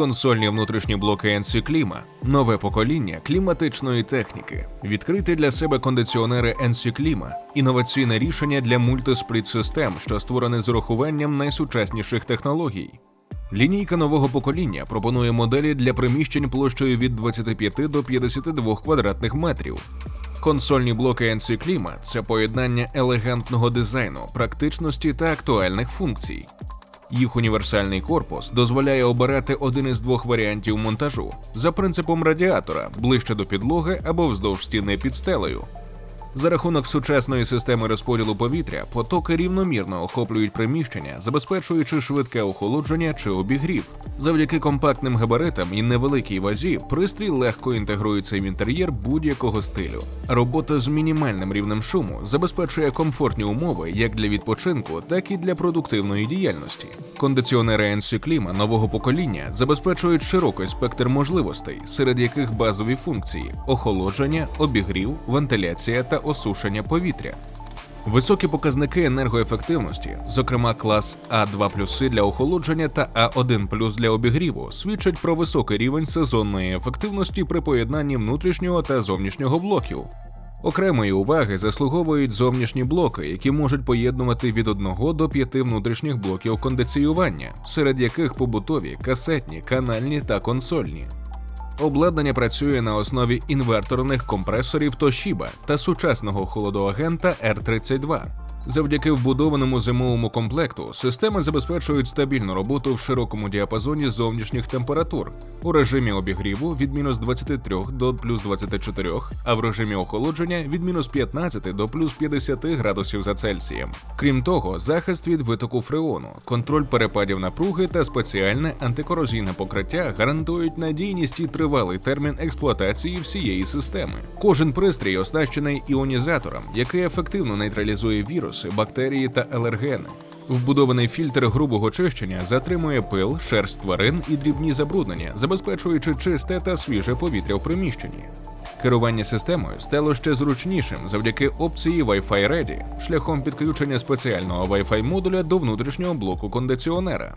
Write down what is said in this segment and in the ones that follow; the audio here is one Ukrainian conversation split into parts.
Консольні внутрішні блоки NC Кліма, нове покоління кліматичної техніки, відкриті для себе кондиціонери NC Кліма, інноваційне рішення для мультиспліт систем, що створене з урахуванням найсучасніших технологій. Лінійка нового покоління пропонує моделі для приміщень площею від 25 до 52 квадратних метрів. Консольні блоки NC Кліма це поєднання елегантного дизайну, практичності та актуальних функцій. Їх універсальний корпус дозволяє обирати один із двох варіантів монтажу за принципом радіатора ближче до підлоги або вздовж стіни під стелею. За рахунок сучасної системи розподілу повітря, потоки рівномірно охоплюють приміщення, забезпечуючи швидке охолодження чи обігрів. Завдяки компактним габаритам і невеликій вазі пристрій легко інтегрується в інтер'єр будь-якого стилю. Робота з мінімальним рівнем шуму забезпечує комфортні умови як для відпочинку, так і для продуктивної діяльності. Кондиціонери NC Кліма нового покоління забезпечують широкий спектр можливостей, серед яких базові функції охолодження, обігрів, вентиляція та осушення повітря. Високі показники енергоефективності, зокрема клас А2 для охолодження та А1 для обігріву, свідчать про високий рівень сезонної ефективності при поєднанні внутрішнього та зовнішнього блоків. Окремої уваги заслуговують зовнішні блоки, які можуть поєднувати від 1 до 5 внутрішніх блоків кондиціювання, серед яких побутові, касетні, канальні та консольні. Обладнання працює на основі інверторних компресорів Toshiba та сучасного холодоагента R32. Завдяки вбудованому зимовому комплекту системи забезпечують стабільну роботу в широкому діапазоні зовнішніх температур у режимі обігріву від мінус 23 до плюс 24, а в режимі охолодження від мінус 15 до плюс 50 градусів за Цельсієм. Крім того, захист від витоку фреону, контроль перепадів напруги та спеціальне антикорозійне покриття гарантують надійність і тривалий термін експлуатації всієї системи. Кожен пристрій оснащений іонізатором, який ефективно нейтралізує віруси, бактерії та алергени. Вбудований фільтр грубого чищення затримує пил, шерсть тварин і дрібні забруднення, забезпечуючи чисте та свіже повітря в приміщенні. Керування системою стало ще зручнішим завдяки опції Wi-Fi Ready шляхом підключення спеціального Wi-Fi модуля до внутрішнього блоку кондиціонера.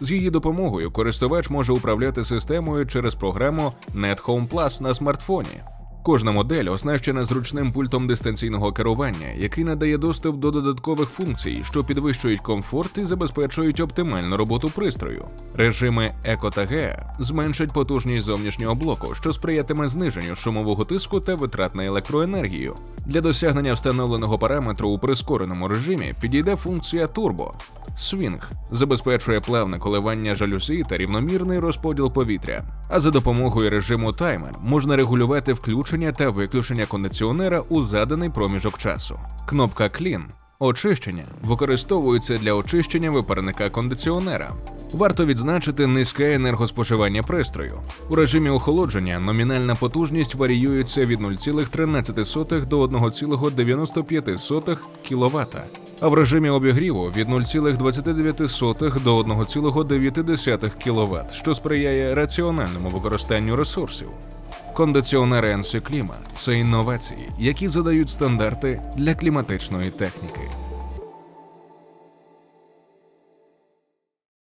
З її допомогою користувач може управляти системою через програму NetHome Plus на смартфоні. Кожна модель оснащена зручним пультом дистанційного керування, який надає доступ до додаткових функцій, що підвищують комфорт і забезпечують оптимальну роботу пристрою. Режими Еко та Геа зменшать потужність зовнішнього блоку, що сприятиме зниженню шумового тиску та витрат на електроенергію. Для досягнення встановленого параметру у прискореному режимі підійде функція Turbo. Свінг забезпечує плавне коливання жалюзі та рівномірний розподіл повітря. А за допомогою режиму таймер можна регулювати включення та виключення кондиціонера у заданий проміжок часу. Кнопка Clean Очищення використовується для очищення випарника кондиціонера. Варто відзначити низьке енергоспоживання пристрою. У режимі охолодження номінальна потужність варіюється від 0,13 до 1,95 кВт, а в режимі обігріву від 0,29 до 1,9 кВт, що сприяє раціональному використанню ресурсів. Кондиціонери NC Кліма – це інновації, які задають стандарти для кліматичної техніки.